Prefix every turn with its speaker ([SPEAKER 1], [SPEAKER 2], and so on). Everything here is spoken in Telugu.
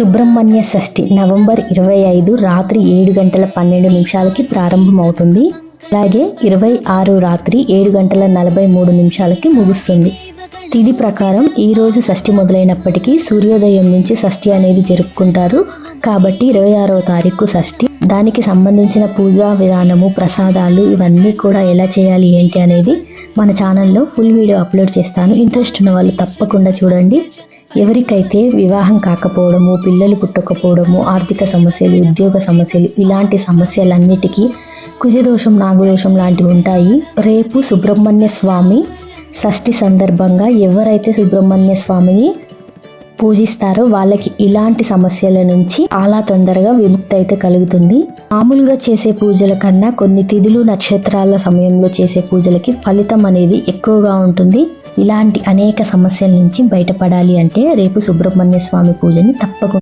[SPEAKER 1] సుబ్రహ్మణ్య షష్ఠి నవంబర్ ఇరవై ఐదు రాత్రి ఏడు గంటల పన్నెండు నిమిషాలకి ప్రారంభమవుతుంది. అలాగే ఇరవై ఆరు రాత్రి ఏడు గంటల నలభై మూడు నిమిషాలకి ముగుస్తుంది. తిది ప్రకారం ఈ రోజు షష్ఠి మొదలైనప్పటికీ సూర్యోదయం నుంచి షష్ఠి అనేది జరుపుకుంటారు. కాబట్టి ఇరవై ఆరవ తారీఖు షష్ఠి. దానికి సంబంధించిన పూజా విధానము ప్రసాదాలు ఇవన్నీ కూడా ఎలా చేయాలి ఏంటి అనేది మన ఛానల్లో ఫుల్ వీడియో అప్లోడ్ చేస్తాను. ఇంట్రెస్ట్ ఉన్న వాళ్ళు తప్పకుండా చూడండి. ఎవరికైతే వివాహం కాకపోవడము పిల్లలు పుట్టకపోవడము ఆర్థిక సమస్యలు ఉద్యోగ సమస్యలు ఇలాంటి సమస్యలన్నిటికీ కుజదోషం నాగదోషం లాంటివి ఉంటాయి. రేపు సుబ్రహ్మణ్య స్వామి షష్ఠి సందర్భంగా ఎవరైతే సుబ్రహ్మణ్య స్వామిని పూజిస్తారో వాళ్ళకి ఇలాంటి సమస్యల నుంచి చాలా తొందరగా విముక్తి అయితే కలుగుతుంది. మామూలుగా చేసే పూజల కన్నా కొన్ని తిథులు నక్షత్రాల సమయంలో చేసే పూజలకి ఫలితం అనేది ఎక్కువగా ఉంటుంది. ఇలాంటి అనేక సమస్యల నుంచి బయటపడాలి అంటే రేపు సుబ్రహ్మణ్య స్వామి పూజని తప్పకుండా